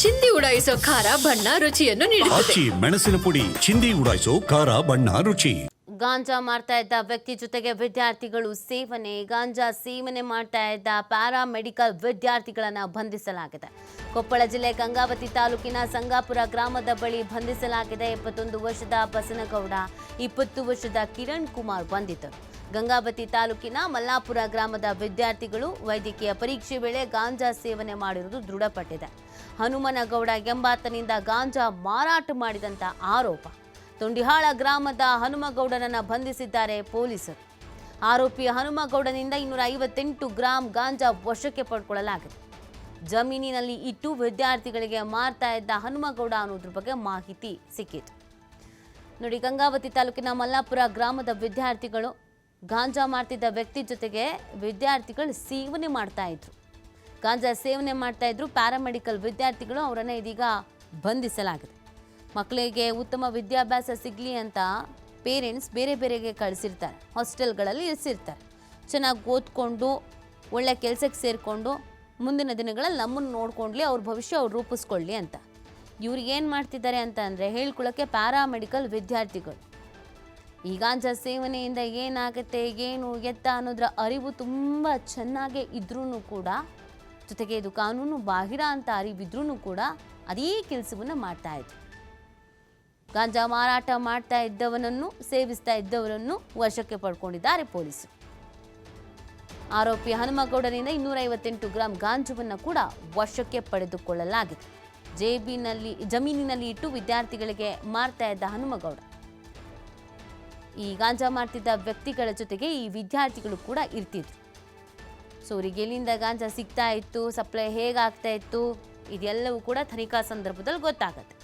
ಚಿಂದಿ ಉಡಾಯಿಸೋ ಖಾರ ಬಣ್ಣ ರುಚಿಯನ್ನು ನೀಡುತ್ತದೆ. ಆಚಿ ಮೆಣಸಿನ ಪುಡಿ ಚಿಂದಿ ಉಡಾಯಿಸೋ ಖಾರ ಬಣ್ಣ ರುಚಿ. ಗಾಂಜಾ ಮಾಡ್ತಾ ಇದ್ದ ವ್ಯಕ್ತಿ ಜೊತೆಗೆ ವಿದ್ಯಾರ್ಥಿಗಳು ಸೇವನೆ ಗಾಂಜಾ ಸೇವನೆ ಮಾಡ್ತಾ ಇದ್ದ ಪ್ಯಾರಾ ಮೆಡಿಕಲ್ ವಿದ್ಯಾರ್ಥಿಗಳನ್ನ ಬಂಧಿಸಲಾಗಿದೆ. ಕೊಪ್ಪಳ ಜಿಲ್ಲೆ ಗಂಗಾವತಿ ತಾಲೂಕಿನ ಸಂಗಾಪುರ ಗ್ರಾಮದ ಬಳಿ ಬಂಧಿಸಲಾಗಿದೆ ಇಪ್ಪತ್ತೊಂದು ವರ್ಷದ ಬಸನಗೌಡ ಇಪ್ಪತ್ತು ವರ್ಷದ ಕಿರಣ್ ಕುಮಾರ್ ಬಂಧಿತರು. ಗಂಗಾವತಿ ತಾಲೂಕಿನ ಮಲ್ಲಾಪುರ ಗ್ರಾಮದ ವಿದ್ಯಾರ್ಥಿಗಳು ವೈದ್ಯಕೀಯ ಪರೀಕ್ಷೆ ವೇಳೆ ಗಾಂಜಾ ಸೇವನೆ ಮಾಡಿರುವುದು ದೃಢಪಟ್ಟಿದೆ. ಹನುಮನಗೌಡ ಎಂಬಾತನಿಂದ ಗಾಂಜಾ ಮಾರಾಟ ಮಾಡಿದಂತ ಆರೋಪ. ತೊಂಡಿಹಾಳ ಗ್ರಾಮದ ಹನುಮಗೌಡನನ್ನು ಬಂಧಿಸಿದ್ದಾರೆ ಪೊಲೀಸರು. ಆರೋಪಿ ಹನುಮಗೌಡನಿಂದ ಇನ್ನೂರ ಐವತ್ತೆಂಟು ಗ್ರಾಂ ಗಾಂಜಾ ವಶಕ್ಕೆ ಪಡ್ಕೊಳ್ಳಲಾಗಿದೆ. ಜಮೀನಿನಲ್ಲಿ ಇಟ್ಟು ವಿದ್ಯಾರ್ಥಿಗಳಿಗೆ ಮಾರ್ತಾ ಇದ್ದ ಹನುಮಗೌಡ ಅನ್ನೋದ್ರ ಬಗ್ಗೆ ಮಾಹಿತಿ ಸಿಕ್ಕಿತು. ನೋಡಿ, ಗಂಗಾವತಿ ತಾಲೂಕಿನ ಮಲ್ಲಾಪುರ ಗ್ರಾಮದ ವಿದ್ಯಾರ್ಥಿಗಳು ಗಾಂಜಾ ಮಾಡ್ತಿದ್ದ ವ್ಯಕ್ತಿ ಜೊತೆಗೆ ವಿದ್ಯಾರ್ಥಿಗಳು ಸೇವನೆ ಮಾಡ್ತಾ ಇದ್ರು. ಗಾಂಜಾ ಸೇವನೆ ಮಾಡ್ತಾ ಇದ್ರು, ಪ್ಯಾರಾಮೆಡಿಕಲ್ ವಿದ್ಯಾರ್ಥಿಗಳು ಅವರನ್ನು ಇದೀಗ ಬಂಧಿಸಲಾಗಿದೆ. ಮಕ್ಕಳಿಗೆ ಉತ್ತಮ ವಿದ್ಯಾಭ್ಯಾಸ ಸಿಗಲಿ ಅಂತ ಪೇರೆಂಟ್ಸ್ ಬೇರೆ ಬೇರೆಗೆ ಕಳಿಸಿರ್ತಾರೆ, ಹಾಸ್ಟೆಲ್ಗಳಲ್ಲಿ ಇರಿಸಿರ್ತಾರೆ. ಚೆನ್ನಾಗಿ ಓದ್ಕೊಂಡು, ಒಳ್ಳೆ ಕೆಲಸಕ್ಕೆ ಸೇರಿಕೊಂಡು ಮುಂದಿನ ದಿನಗಳಲ್ಲಿ ನಮ್ಮನ್ನು ನೋಡ್ಕೊಂಡ್ಲಿ, ಅವ್ರ ಭವಿಷ್ಯ ಅವ್ರು ರೂಪಿಸ್ಕೊಳ್ಳಿ ಅಂತ. ಇವ್ರು ಏನು ಮಾಡ್ತಿದ್ದಾರೆ ಅಂತ ಅಂದರೆ ಹೇಳ್ಕೊಳ್ಳೋಕ್ಕೆ ಪ್ಯಾರಾಮೆಡಿಕಲ್ ವಿದ್ಯಾರ್ಥಿಗಳು. ಗಾಂಜಾ ಸೇವನೆಯಿಂದ ಏನಾಗುತ್ತೆ, ಏನು ಎತ್ತ ಅನ್ನೋದ್ರ ಅರಿವು ತುಂಬ ಚೆನ್ನಾಗೇ ಇದ್ರೂ ಕೂಡ, ಜೊತೆಗೆ ಇದು ಕಾನೂನು ಬಾಹಿರ ಅಂತ ಅರಿವಿದ್ರೂ ಕೂಡ ಅದೇ ಕೆಲಸವನ್ನು ಮಾಡ್ತಾ ಇದ್ರು. ಗಾಂಜಾ ಮಾರಾಟ ಮಾಡ್ತಾ ಇದ್ದವನನ್ನು, ಸೇವಿಸ್ತಾ ಇದ್ದವರನ್ನು ವಶಕ್ಕೆ ಪಡ್ಕೊಂಡಿದ್ದಾರೆ ಪೊಲೀಸರು. ಆರೋಪಿ ಹನುಮಗೌಡರಿಂದ ಇನ್ನೂರ ಐವತ್ತೆಂಟು ಗ್ರಾಂ ಗಾಂಜವನ್ನು ಕೂಡ ವಶಕ್ಕೆ ಪಡೆದುಕೊಳ್ಳಲಾಗಿದೆ. ಜೇಬಿನಲ್ಲಿ, ಜಮೀನಿನಲ್ಲಿ ಇಟ್ಟು ವಿದ್ಯಾರ್ಥಿಗಳಿಗೆ ಮಾರ್ತಾ ಇದ್ದ ಹನುಮಗೌಡ. ಈ ಗಾಂಜಾ ಮಾಡ್ತಿದ್ದ ವ್ಯಕ್ತಿಗಳ ಜೊತೆಗೆ ಈ ವಿದ್ಯಾರ್ಥಿಗಳು ಕೂಡ ಇರ್ತಿದ್ರು. ಸೊ ಅವರಿಗೆ ಎಲ್ಲಿಂದ ಗಾಂಜಾ ಸಿಗ್ತಾ ಇತ್ತು ಸಪ್ಲೈ ಹೇಗಾಗ್ತಾ ಇತ್ತು, ಇದೆಲ್ಲವೂ ಕೂಡ ತನಿಖಾ ಸಂದರ್ಭದಲ್ಲಿ ಗೊತ್ತಾಗತ್ತೆ.